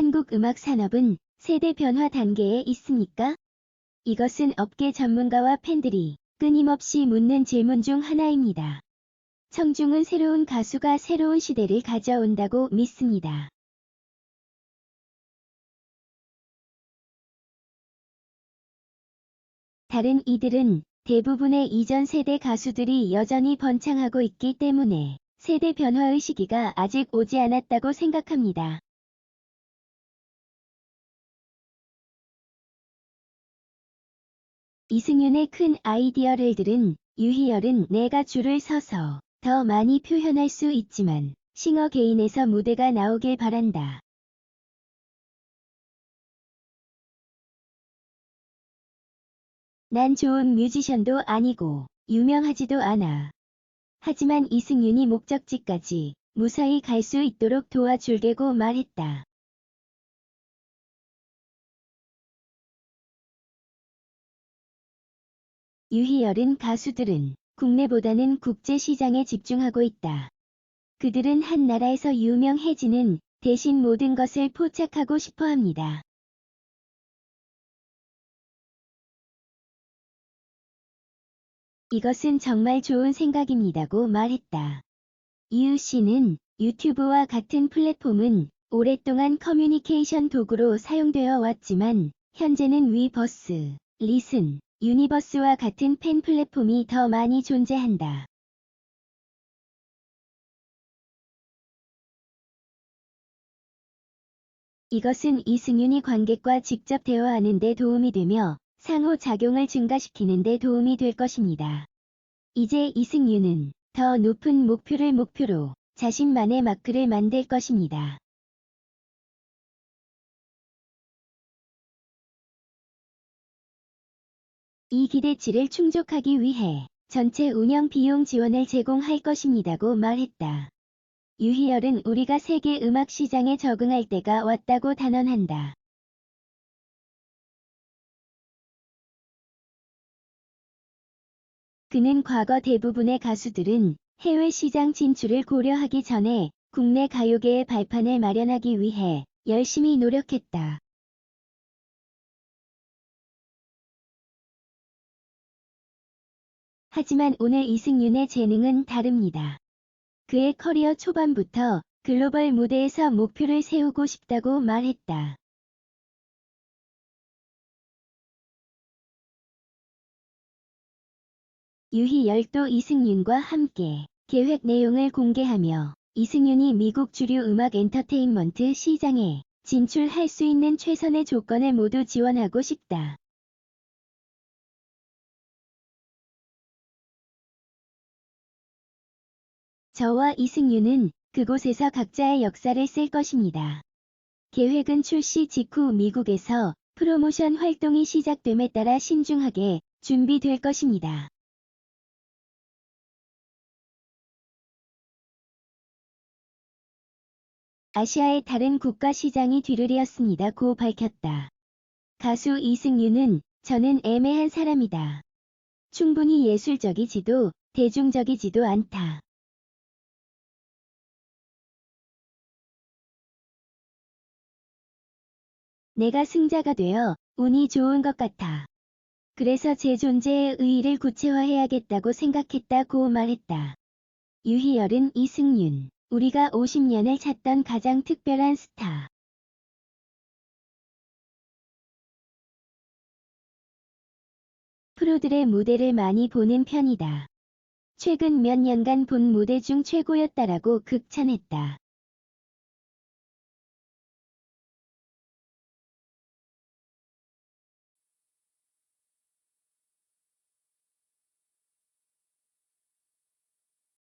한국 음악 산업은 세대 변화 단계에 있습니까? 이것은 업계 전문가와 팬들이 끊임없이 묻는 질문 중 하나입니다. 청중은 새로운 가수가 새로운 시대를 가져온다고 믿습니다. 다른 이들은 대부분의 이전 세대 가수들이 여전히 번창하고 있기 때문에 세대 변화의 시기가 아직 오지 않았다고 생각합니다. 이승윤의 큰 아이디어를 들은 유희열은 내가 줄을 서서 더 많이 표현할 수 있지만 싱어 개인에서 무대가 나오길 바란다. 난 좋은 뮤지션도 아니고 유명하지도 않아. 하지만 이승윤이 목적지까지 무사히 갈 수 있도록 도와줄게고 말했다. 유희열은 가수들은 국내보다는 국제 시장에 집중하고 있다. 그들은 한 나라에서 유명해지는 대신 모든 것을 포착하고 싶어 합니다. 이것은 정말 좋은 생각입니다고 말했다. 이유 씨는 유튜브와 같은 플랫폼은 오랫동안 커뮤니케이션 도구로 사용되어 왔지만 현재는 위버스, 리슨, 유니버스와 같은 팬 플랫폼이 더 많이 존재한다. 이것은 이승윤이 관객과 직접 대화하는 데 도움이 되며 상호작용을 증가시키는 데 도움이 될 것입니다. 이제 이승윤은 더 높은 목표를 목표로 자신만의 마크를 만들 것입니다. 이 기대치를 충족하기 위해 전체 운영 비용 지원을 제공할 것입니다고 말했다. 유희열은 우리가 세계 음악 시장에 적응할 때가 왔다고 단언한다. 그는 과거 대부분의 가수들은 해외 시장 진출을 고려하기 전에 국내 가요계의 발판을 마련하기 위해 열심히 노력했다. 하지만 오늘 이승윤의 재능은 다릅니다. 그의 커리어 초반부터 글로벌 무대에서 목표를 세우고 싶다고 말했다. 유희 열도 이승윤과 함께 계획 내용을 공개하며 이승윤이 미국 주류 음악 엔터테인먼트 시장에 진출할 수 있는 최선의 조건을 모두 지원하고 싶다. 저와 이승윤은 그곳에서 각자의 역사를 쓸 것입니다. 계획은 출시 직후 미국에서 프로모션 활동이 시작됨에 따라 신중하게 준비될 것입니다. 아시아의 다른 국가 시장이 뒤를 이었습니다. 고 밝혔다. 가수 이승윤은 저는 애매한 사람이다. 충분히 예술적이지도 대중적이지도 않다. 내가 승자가 되어 운이 좋은 것 같아. 그래서 제 존재의 의의를 구체화해야겠다고 생각했다고 말했다. 유희열은 이승윤, 우리가 50년을 찾던 가장 특별한 스타. 프로들의 무대를 많이 보는 편이다. 최근 몇 년간 본 무대 중 최고였다라고 극찬했다.